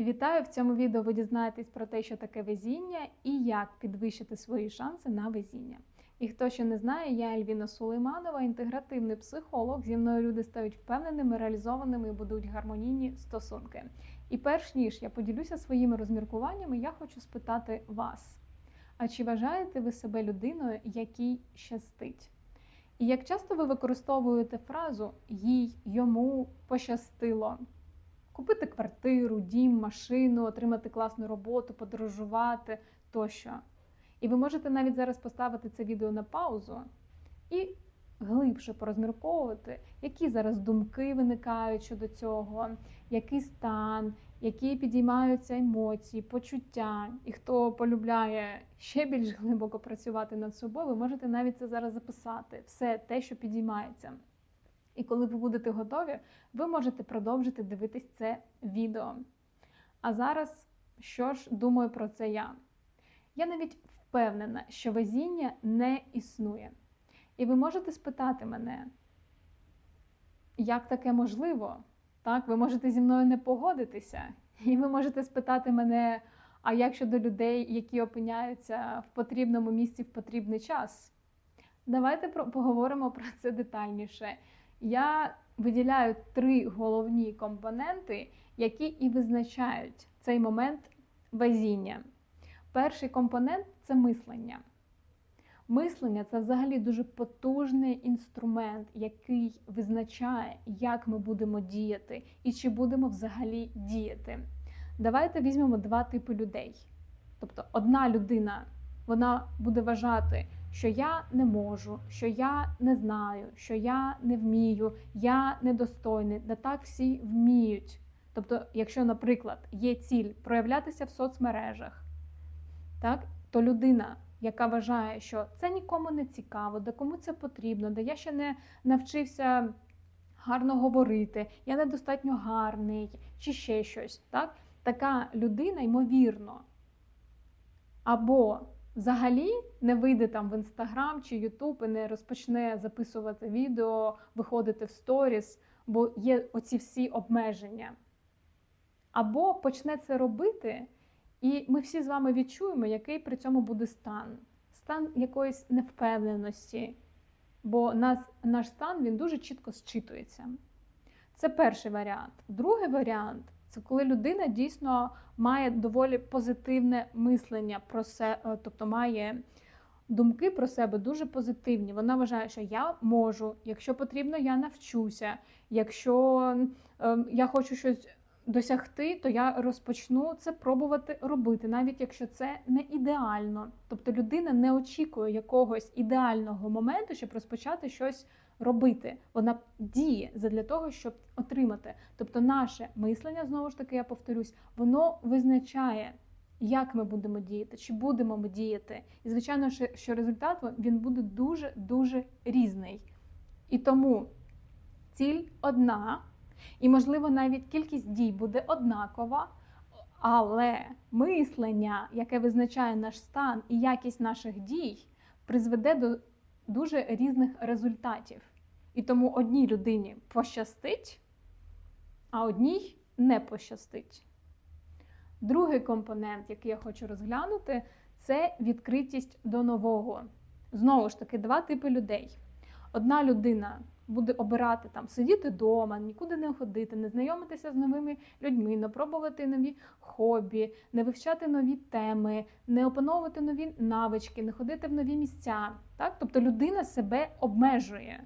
Вітаю! В цьому відео ви дізнаєтесь про те, що таке везіння і як підвищити свої шанси на везіння. І хто ще не знає, я Ельвіна Сулейманова, інтегративний психолог. Зі мною люди стають впевненими, реалізованими і будують гармонійні стосунки. І перш ніж я поділюся своїми розміркуваннями, я хочу спитати вас: а чи вважаєте ви себе людиною, якій щастить? І як часто ви використовуєте фразу їй йому пощастило? Купити квартиру, дім, машину, отримати класну роботу, подорожувати тощо. І ви можете навіть зараз поставити це відео на паузу і глибше порозмірковувати, які зараз думки виникають щодо цього, який стан, які підіймаються емоції, почуття. І хто полюбляє ще більш глибоко працювати над собою, ви можете навіть це зараз записати, все те, що підіймається. І коли ви будете готові, ви можете продовжити дивитись це відео. А зараз, що ж думаю про це я? Я навіть впевнена, що везіння не існує. І ви можете спитати мене, як таке можливо? Так, ви можете зі мною не погодитися. І ви можете спитати мене, а як щодо людей, які опиняються в потрібному місці в потрібний час? Давайте поговоримо про це детальніше. Я виділяю три головні компоненти, які і визначають цей момент везіння. Перший компонент це мислення. Мислення це взагалі дуже потужний інструмент, який визначає, як ми будемо діяти і чи будемо взагалі діяти. Давайте візьмемо два типи людей. Тобто, одна людина вона буде вважати, що я не можу, що я не знаю, що я не вмію, я недостойний, да так всі вміють. Тобто, якщо, наприклад, є ціль проявлятися в соцмережах, так, то людина, яка вважає, що це нікому не цікаво, де кому це потрібно, де я ще не навчився гарно говорити, я недостатньо гарний, чи ще щось, так, така людина, ймовірно, або взагалі не вийде там в інстаграм чи Ютуб і не розпочне записувати відео, виходити в сторіс, бо є оці всі обмеження. Або почне це робити, і ми всі з вами відчуємо, який при цьому буде стан. Стан якоїсь невпевненості, бо нас, наш стан він дуже чітко зчитується. Це перший варіант. Другий варіант це коли людина дійсно має доволі позитивне мислення про себе, тобто має думки про себе дуже позитивні. Вона вважає, що я можу, якщо потрібно, я навчуся. Якщо е, я хочу щось досягти, то я розпочну це пробувати робити, навіть якщо це не ідеально. Тобто людина не очікує якогось ідеального моменту, щоб розпочати щось робити. Вона діє для того, щоб отримати. Тобто, наше мислення, знову ж таки, я повторюсь, воно визначає. Як ми будемо діяти, чи будемо ми діяти? І, звичайно, що- результат він буде дуже-дуже різний. І тому ціль одна, і, можливо, навіть кількість дій буде однакова, але мислення, яке визначає наш стан і якість наших дій, призведе до дуже різних результатів. І тому одній людині пощастить, а одній не пощастить. Другий компонент, який я хочу розглянути, це відкритість до нового. Знову ж таки, два типи людей. Одна людина буде обирати там сидіти вдома, нікуди не ходити, не знайомитися з новими людьми, не пробувати нові хобі, не вивчати нові теми, не опановувати нові навички, не ходити в нові місця. Так? Тобто людина себе обмежує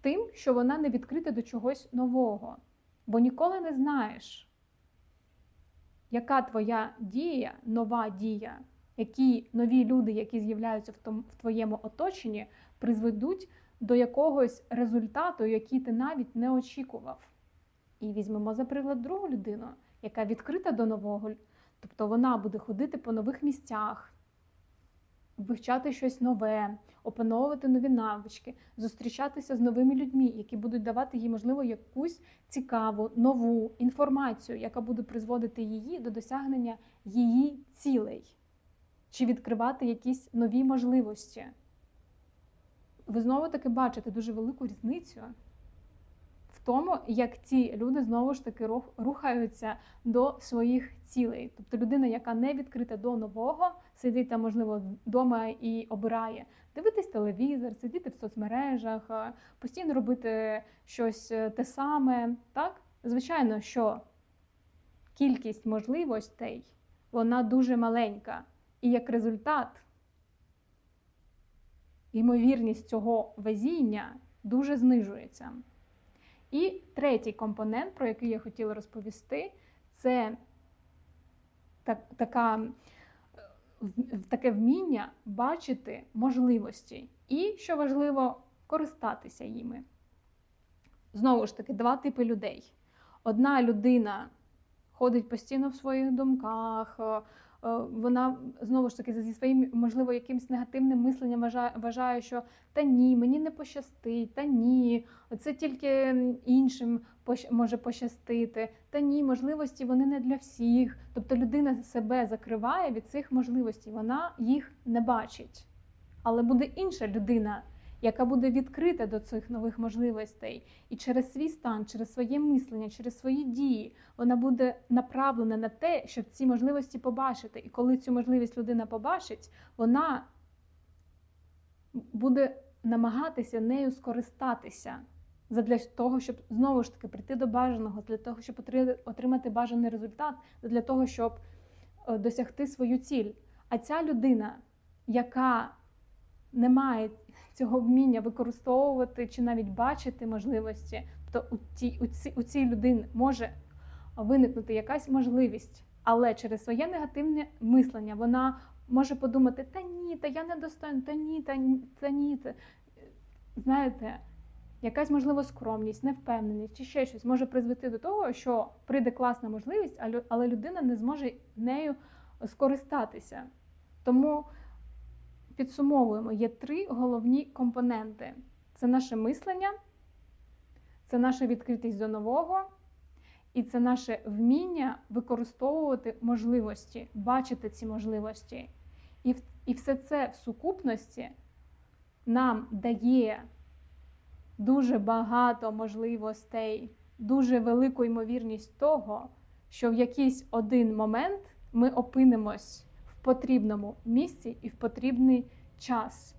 тим, що вона не відкрита до чогось нового. Бо ніколи не знаєш, яка твоя дія, нова дія, які нові люди, які з'являються в, твоєму оточенні, призведуть до якогось результату, який ти навіть не очікував. І візьмемо за приклад другу людину, яка відкрита до нового, тобто вона буде ходити по нових місцях, вивчати щось нове, опановувати нові навички, зустрічатися з новими людьми, які будуть давати їй, можливо, якусь цікаву, нову інформацію, яка буде призводити її до досягнення її цілей, чи відкривати якісь нові можливості. Ви знову таки бачите дуже велику різницю в тому, як ці люди знову ж таки рухаються до своїх цілей. Тобто людина, яка не відкрита до нового, сидить там, можливо, вдома і обирає дивитись телевізор, сидіти в соцмережах, е, постійно робити щось е, те саме. Так, звичайно, що кількість можливостей вона дуже маленька, і як результат, ймовірність цього везіння дуже знижується. І третій компонент, про який я хотіла розповісти, це так, така, е, таке вміння бачити можливості і, що важливо, користатися їми. Знову ж таки, два типи людей. Одна людина ходить постійно в своїх думках, е, вона знову ж таки зі своїм, можливо, якимось негативним мисленням вважає, вважає, що та ні, мені не пощастить, та ні, це тільки іншим може пощастити, та ні, можливості вони не для всіх. Тобто людина себе закриває від цих можливостей, вона їх не бачить. Але буде інша людина, яка буде відкрита до цих нових можливостей, і через свій стан, через своє мислення, через свої дії вона буде направлена на те, щоб ці можливості побачити. І коли цю можливість людина побачить, вона буде намагатися нею скористатися для того, щоб знову ж таки прийти до бажаного, для того, щоб отримати бажаний результат, для того, щоб е, досягти свою ціль. А ця людина, яка не має цього вміння використовувати чи навіть бачити можливості, то у тій, у цій, у цій людини може виникнути якась можливість, але через своє негативне мислення вона може подумати: та ні, та я не достойна, та ні, та ні, та ні. Та... Знаєте, якась можливо скромність, невпевненість чи ще щось може призвести до того, що прийде класна можливість, але людина не зможе нею скористатися. Тому підсумовуємо, є три головні компоненти: це наше мислення, це наша відкритість до нового, і це наше вміння використовувати можливості, бачити ці можливості. І, і все це в сукупності нам дає дуже багато можливостей, дуже велику ймовірність того, що в якийсь один момент ми опинимось потрібному місці і в потрібний час.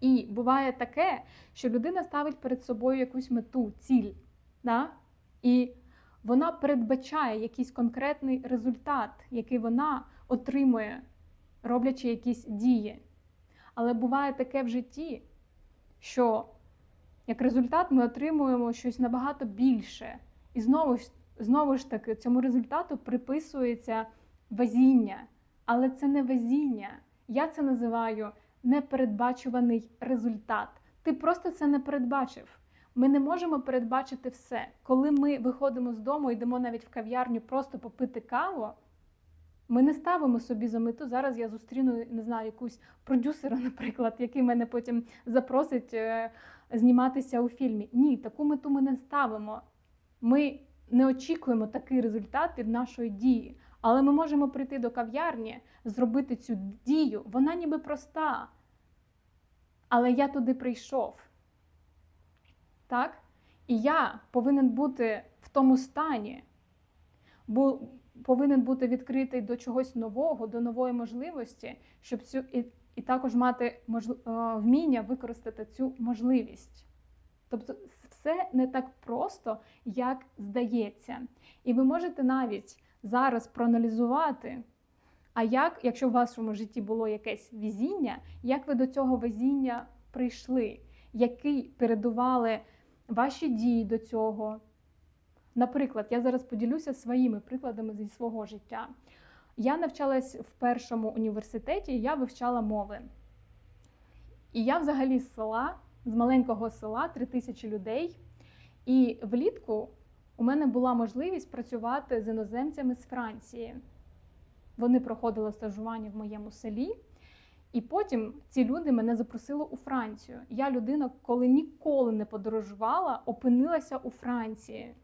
І буває таке, що людина ставить перед собою якусь мету, ціль, да? і вона передбачає якийсь конкретний результат, який вона отримує, роблячи якісь дії. Але буває таке в житті, що як результат ми отримуємо щось набагато більше. І знову ж, знову ж таки, цьому результату приписується везіння. Але це не везіння. Я це називаю непередбачуваний результат. Ти просто це не передбачив. Ми не можемо передбачити все. Коли ми виходимо з дому, йдемо навіть в кав'ярню просто попити каву. Ми не ставимо собі за мету. Зараз я зустріну не знаю, якусь продюсера, наприклад, який мене потім запросить е, зніматися у фільмі. Ні, таку мету ми не ставимо. Ми не очікуємо такий результат від нашої дії. Але ми можемо прийти до кав'ярні, зробити цю дію. Вона ніби проста. Але я туди прийшов. Так? І я повинен бути в тому стані, бо повинен бути відкритий до чогось нового, до нової можливості, щоб цю і, і також мати можл... е, вміння використати цю можливість. Тобто все не так просто, як здається. І ви можете навіть зараз проаналізувати, а як, якщо в вашому житті було якесь везіння, як ви до цього везіння прийшли, які передували ваші дії до цього. Наприклад, я зараз поділюся своїми прикладами зі свого життя. Я навчалась в першому університеті, я вивчала мови. І я взагалі з села, з маленького села, 3 тисячі людей. І влітку у мене була можливість працювати з іноземцями з Франції. Вони проходили стажування в моєму селі. І потім ці люди мене запросили у Францію. Я людина, коли ніколи не подорожувала, опинилася у Франції.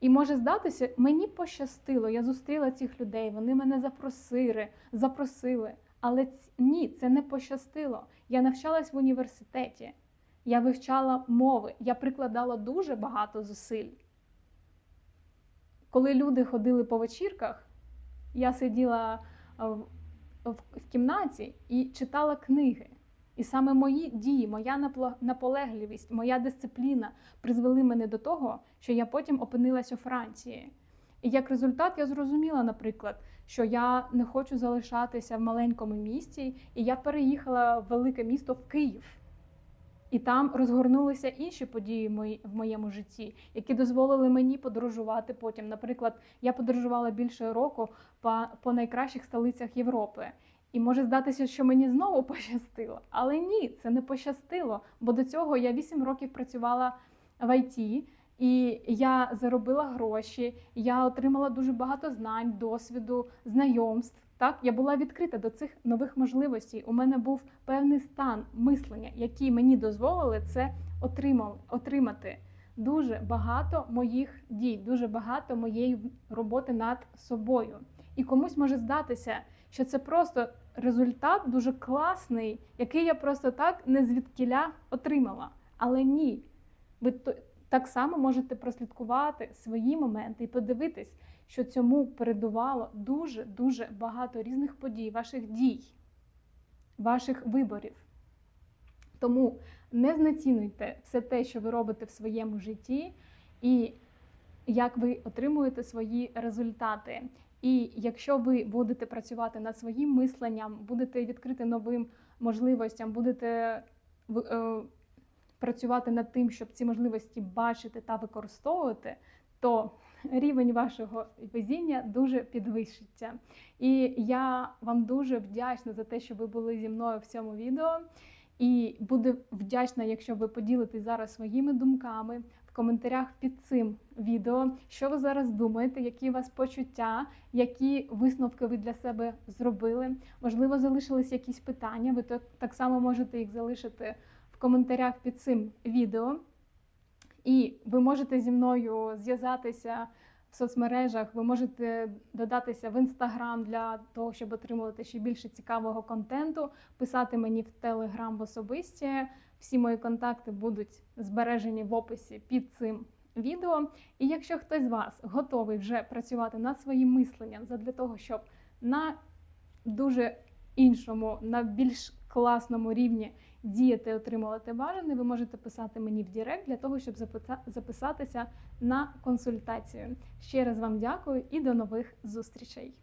І може здатися, мені пощастило, я зустріла цих людей, вони мене запросили, запросили. Але ні, це не пощастило. Я навчалась в університеті. Я вивчала мови, я прикладала дуже багато зусиль. Коли люди ходили по вечірках, я сиділа е, в, в, кімнаті і читала книги. І саме мої дії, моя наполегливість, моя дисципліна призвели мене до того, що я потім опинилась у Франції. І як результат я зрозуміла, наприклад, що я не хочу залишатися в маленькому місті, і я переїхала в велике місто в Київ. І там розгорнулися інші події в моєму житті, які дозволили мені подорожувати потім. Наприклад, я подорожувала більше року по, по найкращих столицях Європи. І може здатися, що мені знову пощастило. Але ні, це не пощастило. Бо до цього я 8 років працювала в ІТ, і я заробила гроші, я отримала дуже багато знань, досвіду, знайомств. Так, я була відкрита до цих нових можливостей. У мене був певний стан мислення, який мені дозволили це отримати. Дуже багато моїх дій, дуже багато моєї роботи над собою. І комусь може здатися, що це просто результат дуже класний, який я просто так не звідкіля отримала. Але ні, ви так само можете прослідкувати свої моменти і подивитись, що цьому передувало дуже дуже багато різних подій, ваших дій, ваших виборів. Тому не знецінуйте все те, що ви робите в своєму житті, і як ви отримуєте свої результати. І якщо ви будете працювати над своїм мисленням, будете відкрити новим можливостям, будете е, працювати над тим, щоб ці можливості бачити та використовувати, то рівень вашого везіння дуже підвищиться. І я вам дуже вдячна за те, що ви були зі мною в цьому відео. І буду вдячна, якщо ви поділитесь зараз своїми думками в коментарях під цим відео, що ви зараз думаєте, які у вас почуття, які висновки ви для себе зробили. Можливо, залишились якісь питання. Ви так, само можете їх залишити коментарях під цим відео. І ви можете зі мною зв'язатися в соцмережах, ви можете додатися в інстаграм для того, щоб отримувати ще більше цікавого контенту, писати мені в телеграм в особисті. Всі мої контакти будуть збережені в описі під цим відео. І якщо хтось з вас готовий вже працювати над своїм мисленням для того, щоб на дуже іншому, на більш класному рівні діяти отримувати бажане, ви можете писати мені в Дірект для того, щоб записа- записатися на консультацію. Ще раз вам дякую і до нових зустрічей.